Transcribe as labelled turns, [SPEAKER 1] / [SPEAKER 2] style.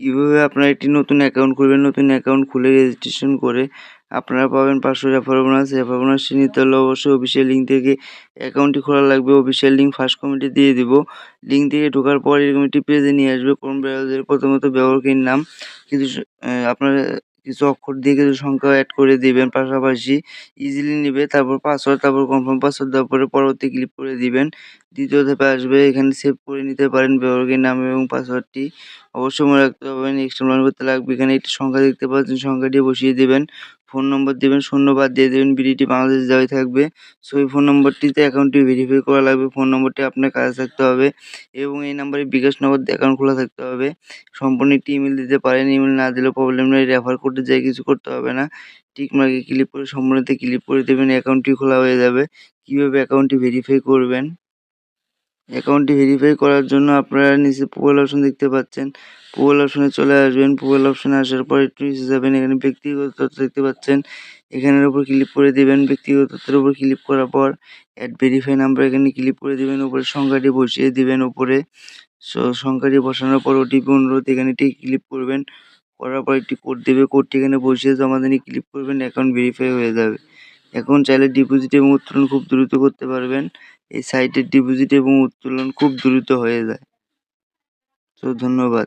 [SPEAKER 1] কীভাবে আপনারা একটি নতুন অ্যাকাউন্ট খুলবেন, নতুন অ্যাকাউন্ট খুলে রেজিস্ট্রেশন করে আপনারা পাবেন পাঁচশো রেফার বোনাস রেফার বোনাসটি নিতে হলে অবশ্যই অফিসিয়াল লিঙ্ক থেকে অ্যাকাউন্টটি খোলা লাগবে। অফিসিয়াল লিঙ্ক ফার্স্ট কমিটি দিয়ে দিব। লিঙ্ক থেকে ঢোকার পর এরকম একটি পেজে নিয়ে আসবে। কোন ব্রাউজারে প্রথমত ব্যবহারকারীর নাম, কিন্তু আপনারা কিছু অক্ষর দিয়ে কিছু সংখ্যা অ্যাড করে দিবেন, পাশাপাশি ইজিলি নেবে, তারপর পাসওয়ার্ড তারপর কনফার্ম পাসওয়ার্ড দেওয়ার পরে পরবর্তী ক্লিক করে দিবেন। দ্বিতীয় ধাপে আসবে, এখানে সেভ করে নিতে পারেন ব্যবহারকারীর নাম এবং পাসওয়ার্ডটি অবশ্যই মনে রাখতে হবে নেক্সট মনে করতে লাগবে, এখানে একটি সংখ্যা দেখতে পাচ্ছেন, সংখ্যাটি বসিয়ে দেবেন। ফোন নম্বর দেবেন, শূন্য বাদ দিয়ে দেবেন বিডিটি বাংলাদেশ দেওয়াই থাকবে। সো, এই ফোন নম্বরটিতে অ্যাকাউন্টটি ভেরিফাই করা লাগবে, ফোন নম্বরটি আপনার কাছে থাকতে হবে এবং এই নাম্বারে বিকাশ নগর দিয়ে অ্যাকাউন্ট খোলা থাকতে হবে। সম্পূর্ণ একটি ইমেল দিতে পারেন ইমেল না দিলেও প্রবলেম নেই রেফার করতে যাই কিছু করতে হবে না। টিক মার্কে ক্লিক করে সম্পূর্ণতে ক্লিক করে দেবেন অ্যাকাউন্টটি খোলা হয়ে যাবে। কীভাবে অ্যাকাউন্টটি ভেরিফাই করবেন? অ্যাকাউন্টটি ভেরিফাই করার জন্য আপনারা নিচে প্রোফাইল অপশন দেখতে পাচ্ছেন। প্রোফাইল অপশনে চলে আসবেন। প্রোফাইল অপশনে আসার পর একটু নিচে যাবেন। এখানে ব্যক্তিগত তথ্য দেখতে পাচ্ছেন। এখানের উপর ক্লিক করে দেবেন। ব্যক্তিগত তথ্যের উপর ক্লিক করার পর অ্যাড ভেরিফাই নাম্বার এখানে ক্লিক করে দেবেন। উপরে সংখ্যাটি বসিয়ে দেবেন উপরে। সো সংখ্যাটি বসানোর পর ওটিপি অনুরোধ এখানে এটি ক্লিক করবেন। করার পর একটি কোড দেবে। কোডটি এখানে বসিয়ে জমা দিয়ে ক্লিক করবেন। অ্যাকাউন্ট ভেরিফাই হয়ে যাবে। এখন চাইলে ডিপোজিট এবং উত্তোলন খুব দ্রুত করতে পারবেন। এই সাইটের ডিপোজিট এবং উত্তোলন খুব দ্রুত হয়ে যায়। তো ধন্যবাদ।